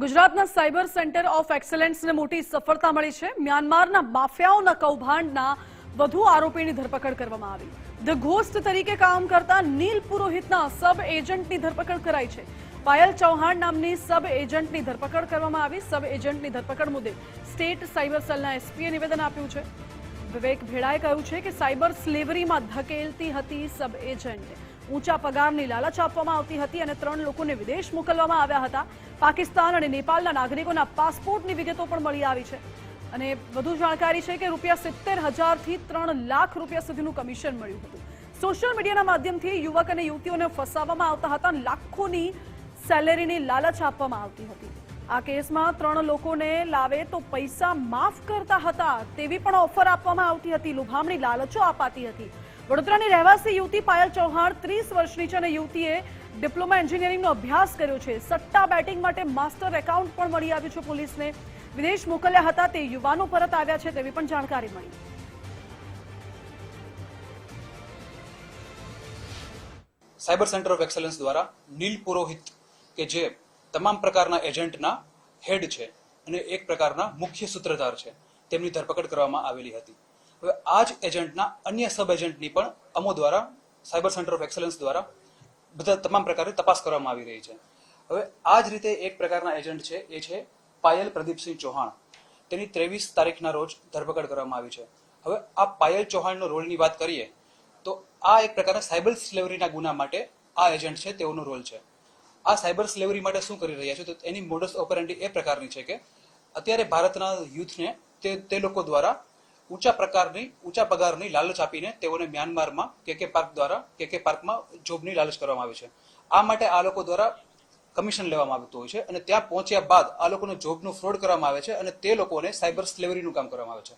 ગુજરાતના cyber centre of એક્સલન્સને મોટી સફળતા મળી છે. મ્યાનમારના માફિયાઓના કૌભાંડના વધુ આરોપીની ધરપકડ કરવામાં આવી. ધ ઘોસ્ટ તરીકે કામ કરતા નીલ પુરોહિતના સબ એજન્ટની ધરપકડ કરાઈ છે. પાયલ ચૌહાણ નામની સબ એજન્ટની ધરપકડ કરવામાં આવી. સબ એજન્ટની ધરપકડ મુદ્દે સ્ટેટ સાયબર સેલના એસપીએ નિવેદન આપ્યું છે. વિવેક ભેડાએ કહ્યું છે કે સાયબર સ્લેવરીમાં ધકેલતી હતી સબ એજન્ટ. ઊંચા પગારની લાલચ આપવામાં આવતી હતી અને ત્રણ લોકોને વિદેશ મોકલવામાં આવ્યા હતા. પાકિસ્તાન અને નેપાળના નાગરિકોના પાસપોર્ટની વિગતો પણ મળી આવી છે. અને વધુ જાણકારી છે કે રૂપિયા સિત્તેર હજારથી ત્રણ લાખ રૂપિયા સુધીનું કમિશન મળ્યું હતું. સોશિયલ મીડિયાના માધ્યમથી યુવક અને યુવતીઓને ફસાવવામાં આવતા હતા લાખોની સેલેરીની લાલચ આપવામાં આવતી હતી. આ કેસમાં ત્રણ લોકોને લાવે તો પૈસા માફ કરતા હતા તેવી પણ ઓફર આપવામાં આવતી હતી. લુભામણી લાલચો અપાતી હતી. વડોદરાની રહેવાસી યુવતી પાયલ ચૌહાણ ત્રીસ વર્ષની છે અને યુવતીએ ડિપ્લોમા એન્જિનિયરિંગનો અભ્યાસ કર્યો છે. સટ્ટા બેટિંગ માટે માસ્ટર એકાઉન્ટ પણ મળી આવ્યું છે પોલીસને. વિદેશ મોકલ્યા હતા તે યુવાનો પરત આવ્યા છે તેવી પણ જાણકારી મળી. સાયબર સેન્ટર ઓફ એક્સલન્સ દ્વારા નીલ પુરોહિત, કે જે તમામ પ્રકારના એજન્ટના હેડ છે અને એક પ્રકારના મુખ્ય સૂત્રધાર છે, તેમની ધરપકડ કરવામાં આવેલી હતી. હવે આ જ એજન્ટના અન્ય સબ એજન્ટની પણ અમો દ્વારા, સાયબર સેન્ટર ઓફ એક્સલન્સ દ્વારા બધા તમામ પ્રકારની તપાસ કરવામાં આવી રહી છે. હવે આ જ રીતે એક પ્રકારના એજન્ટ છે, એ છે પાયલ પ્રદીપસિંહ ચૌહાણ. તેની ત્રેવીસ તારીખના રોજ ધરપકડ કરવામાં આવી છે. હવે આ પાયલ ચૌહાણનો રોલની વાત કરીએ, તો આ એક પ્રકારના સાયબર સ્લેવરીના ગુના માટે આ એજન્ટ છે, તેઓનો રોલ છે. આ સાયબર સ્લેવરી માટે શું કરી રહ્યા છે, તો એની મોડસ ઓપરેન્ડી એ પ્રકારની છે કે અત્યારે ભારતના યુથને તે તે લોકો દ્વારા ઊંચા પ્રકારની, ઊંચા પગારની લાલચ આપીને તેઓને મ્યાનમારમાં, કે કે પાર્ક દ્વારા, કે કે પાર્કમાં જોબની લાલચ કરવામાં આવે છે. આ માટે આ લોકો દ્વારા કમિશન લેવામાં આવતું હોય છે અને ત્યાં પહોંચ્યા બાદ આ લોકોને જોબનું ફ્રોડ કરવામાં આવે છે અને તે લોકોને સાયબર સ્લેવરીનું કામ કરવામાં આવે છે.